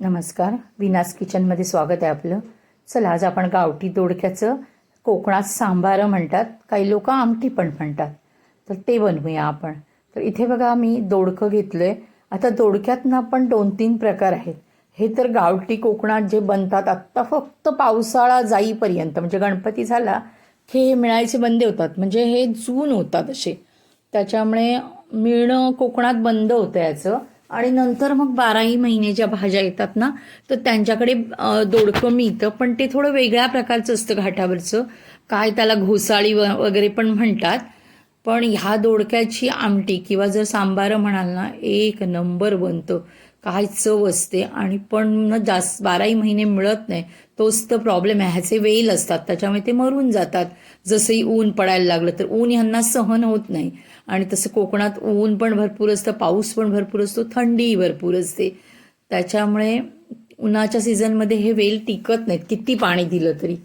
नमस्कार. विनास किचनमध्ये स्वागत आहे आपलं. चला आज आपण गावठी दोडक्याचं कोकणात सांबारं म्हणतात. काही लोक आमटी पण म्हणतात. तर ते बनवूया आपण. तर इथे बघा मी दोडकं घेतलं आहे आता दोडक्यात ना पण दोन तीन प्रकार आहेत. हे तर गावठी कोकणात जे बनतात आत्ता फक्त पावसाळा जाईपर्यंत म्हणजे गणपती झाला की हे मिळायचे बंद होतात. म्हणजे हे जून होतात असे. त्याच्यामुळे मिळणं कोकणात बंद होतं याचं. आणि नंतर मग बाराही महिने ज्या भाज्या येतात ना तर त्यांच्याकडे दोडकं मिळतं. पण ते थोडं वेगळ्या प्रकारचं असतं घाटावरचं. काय त्याला घोसाळी व वगैरे पण म्हणतात. पण ह्या दोडक्याची आमटी किंवा जर सांबारं म्हणाल ना एक नंबर बनतं. काय चव असते आणि पण ना जास्त बाराही महिने मिळत नाही तोच तर प्रॉब्लेम आहे. ह्याचे वेल असतात त्याच्यामुळे ते मरून जातात. जसंही ऊन पडायला लागलं तर ऊन ह्यांना सहन होत नाही. आणि तसं कोकणात ऊन पण भरपूर असतं पाऊस पण भरपूर असतो थंडीही भरपूर असते. त्याच्यामुळे उन्हाच्या सीझनमध्ये हे वेल टिकत नाहीत. किती पाणी दिलं तरी.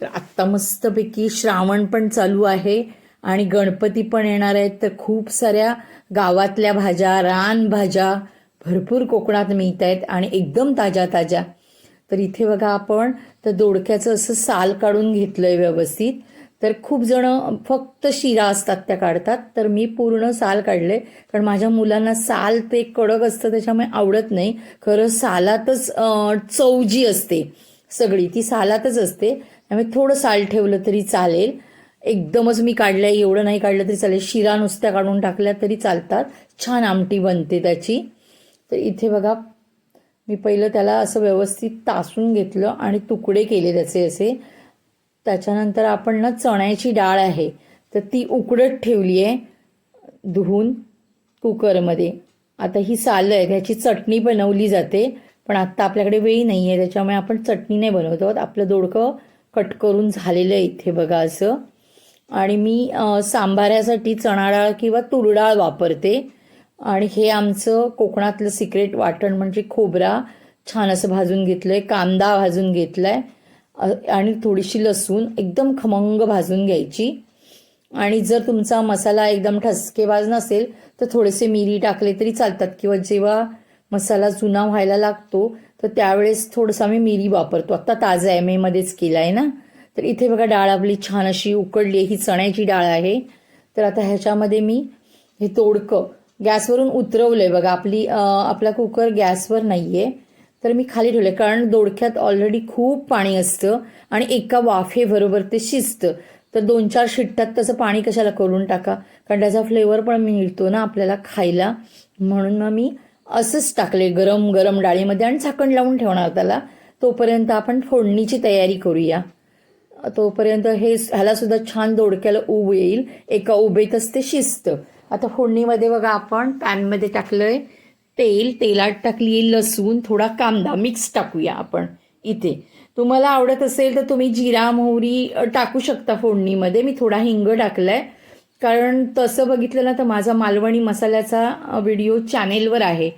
तर आत्ता मस्तपैकी श्रावण पण चालू आहे आणि गणपती पण येणार आहेत. तर खूप साऱ्या गावातल्या भाज्या रानभाज्या भरपूर कोकणात मिळत आहेत आणि एकदम ताज्या ताज्या तर इथे बघा आपण तर दोडक्याचं असं साल काढून घेतलं आहे व्यवस्थित. तर खूप जण फक्त शिरा असतात त्या काढतात. तर मी पूर्ण साल काढले. कारण माझ्या मुलांना साल ते कडक असतं त्याच्यामुळे आवडत नाही. खरं सालातच चव जी असते सगळी ती सालातच असते. त्यामुळे थोडं साल ठेवलं तरी चालेल. एकदमच मी काढलंय एवढं नाही काढलं तरी चालेल. शिरा नुसत्या काढून टाकल्या तरी चालतात. छान आमटी बनते त्याची. तर इथे बघा मी पहिलं त्याला असं व्यवस्थित तासून घेतलं आणि तुकडे केले त्याचे असे. त्याच्यानंतर आपण ना चण्याची डाळ आहे तर ती उकडत ठेवली आहे धुवून कुकरमध्ये. आता ही सालं आहे त्याची चटणी बनवली जाते पण आत्ता आपल्याकडे वेळ नाही आहे त्याच्यामुळे आपण चटणी नाही बनवतो आपलं दोडकं कट करून झालेलं आहे इथे बघा असं. आणि मी सांबाऱ्यासाठी चणा डाळ किंवा तुरडाळ वापरते. आणि हे आमचं कोकणातलं सिक्रेट वाटण म्हणजे खोबरा छान असं भाजून घेतलंय कांदा भाजून घेतलाय आहे आणि थोडीशी लसूण एकदम खमंग भाजून घ्यायची. आणि जर तुमचा मसाला एकदम ठसकेबाज नसेल तर थोडेसे मिरी टाकले तरी चालतात. किंवा जेव्हा मसाला जुना व्हायला लागतो तर त्यावेळेस थोडंसं आम्ही मिरी वापरतो. आत्ता ताजा एम एमध्येच केला आहे ना? तर इथे बघा डाळ आपली छान अशी उकडली आहे. ही चण्याची डाळ आहे. तर आता ह्याच्यामध्ये मी हे तोडकं गॅसवरून उतरवलंय बघा. आपली आपला कुकर गॅसवर नाहीये. तर मी खाली ठेवले कारण दोडक्यात ऑलरेडी खूप पाणी असतं आणि एका वाफेबरोबर ते शिजतं. तर दोन चार शिट्ट्यात तसं पाणी कशाला करून टाका? कारण त्याचा फ्लेवर पण मिळतो ना आपल्याला खायला. म्हणून मग मी असंच टाकले गरम गरम डाळीमध्ये आणि झाकण लावून ठेवणार त्याला. तोपर्यंत आपण फोडणीची तयारी करूया. तोपर्यंत हे ह्याला सुद्धा छान दोडक्याला उब येईल. एका उभेतच ते शिजतं. आता फोडणीमध्ये बघा आपण पॅनमध्ये टाकलं आहे तेल तेलात टाकली लसूण थोडा कांदा मिक्स टाकूया आपण इथे. तुम्हाला आवडत असेल तर तुम्ही जिरा मोहरी टाकू शकता फोडणीमध्ये. मी थोडा हिंग टाकला आहे कारण तसं बघितलं ना तर माझा मालवणी मसाल्याचा व्हिडिओ चॅनेलवर आहे.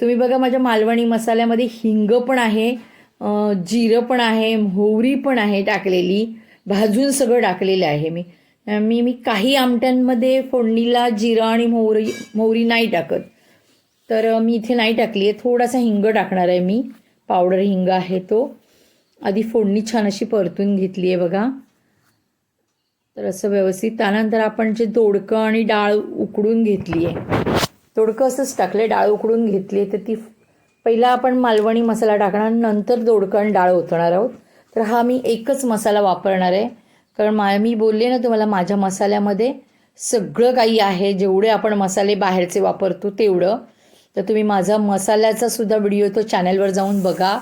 तुम्ही बघा माझ्या मालवणी मसाल्यामध्ये हिंग पण आहे जिरं पण आहे मोहरी पण आहे टाकलेली. भाजून सगळं टाकलेलं आहे मी. मी मी काही आमट्यांमध्ये फोडणीला जिरं आणि मोहरी मोहरी नाही टाकत. तर मी इथे नाही टाकली आहे. थोडासा हिंग टाकणार आहे मी. पावडर हिंग आहे तो. आधी फोडणी छान अशी परतून घेतली आहे बघा. तर असं व्यवस्थित. त्यानंतर आपण जे दोडकं आणि डाळ उकडून घेतली आहे. दोडकं असंच टाकलं डाळ उकडून घेतली आहे. तर ती पहिला आपण मालवणी मसाला टाकणार. नंतर दोडकं आणि डाळ ओतणार आहोत. तर हा मी एकच मसाला वापरणार आहे. कारण मा मी बोलले ना तुम्हाला माझ्या मसाल्यामध्ये सगळं काही आहे जेवढे आपण मसाले बाहेरचे वापरतो तेवढं. तर तुम्ही माझा मसाल्याचा सुद्धा व्हिडिओ तो चॅनलवर जाऊन बघा.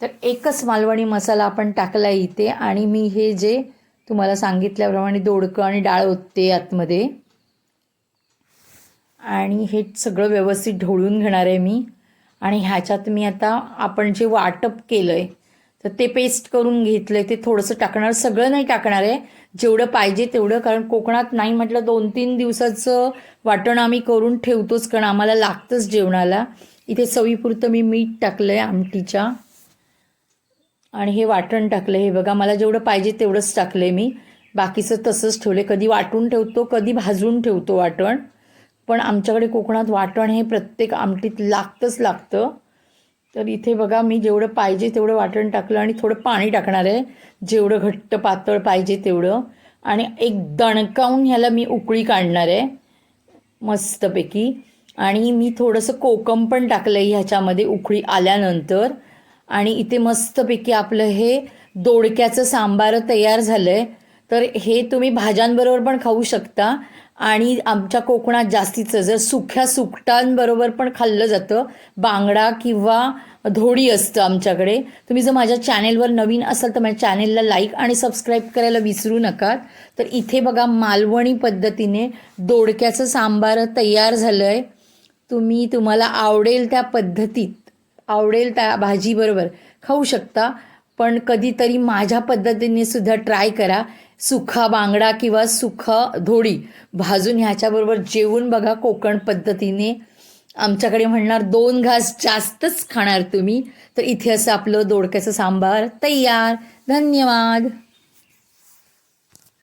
तर एकच मालवणी मसाला आपण टाकला इथे आणि मी हे जे तुम्हाला सांगितल्याप्रमाणे दोडकं आणि डाळ ओतते आतमध्ये. आणि हे सगळं व्यवस्थित ढवळून घेणार आहे मी. आणि ह्याच्यात मी आता आपण जे वाटप केलं आहे तर ते पेस्ट करून घेतलं आहे ते थोडंसं टाकणार. सगळं नाही टाकणार आहे. जेवढं पाहिजे तेवढं कारण कोकणात नाही म्हटलं दोन तीन दिवसाचं वाटण आम्ही करून ठेवतोच कारण आम्हाला लागतंच जेवणाला. इथे चवीपुरतं मी मीठ टाकलं आहे आमटीच्या. आणि हे वाटण टाकलं हे बघा मला जेवढं पाहिजे तेवढंच टाकलं आहे मी. बाकीचं तसंच ठेवलं कधी वाटून ठेवतो कधी भाजून ठेवतो वाटण. पण आमच्याकडे कोकणात वाटण हे प्रत्येक आमटीत लागतंच लागतं. तर इथे बघा मी जेवढं पाहिजे तेवढं वाटण टाकलं आणि थोडं पाणी टाकणार आहे. जेवढं घट्ट पातळ पाहिजे तेवढं. आणि एक दणकावून ह्याला मी उकळी काढणार आहे मस्तपैकी. आणि मी थोडंसं कोकम पण टाकलं आहे ह्याच्यामध्ये उकळी आल्यानंतर. आणि इथे मस्तपैकी आपलं हे दोडक्याचं सांबार तयार झालं आहे तर हे तुम्ही भाज्यांबरोबर पण खाऊ शकता. आणि आमच्या कोकणात जास्तीचं जर सुख्या सुकटांबरोबर पण खाल्लं जातं बांगडा किंवा धोडी असतं आमच्याकडे. तुम्ही जर माझ्या चॅनेलवर नवीन असाल तर माझ्या चॅनेलला लाईक आणि सबस्क्राईब करायला विसरू नका. तर इथे बघा मालवणी पद्धतीने दोडक्याचं सांबार तयार झालं आहे तुम्ही तुम्हाला आवडेल त्या पद्धतीत आवडेल त्या भाजीबरोबर खाऊ शकता. पण कधीतरी माझ्या पद्धतीने सुद्धा ट्राय करा. सुखा बांगडा किंवा सुखा धोडी भाजून ह्याच्याबरोबर जेवून बघा कोकण पद्धतीने. आमच्याकडे म्हणणार दोन घास जास्तच खाणार तुम्ही. तर इथे असं आपलं दोडक्याचं सांबार तयार. धन्यवाद.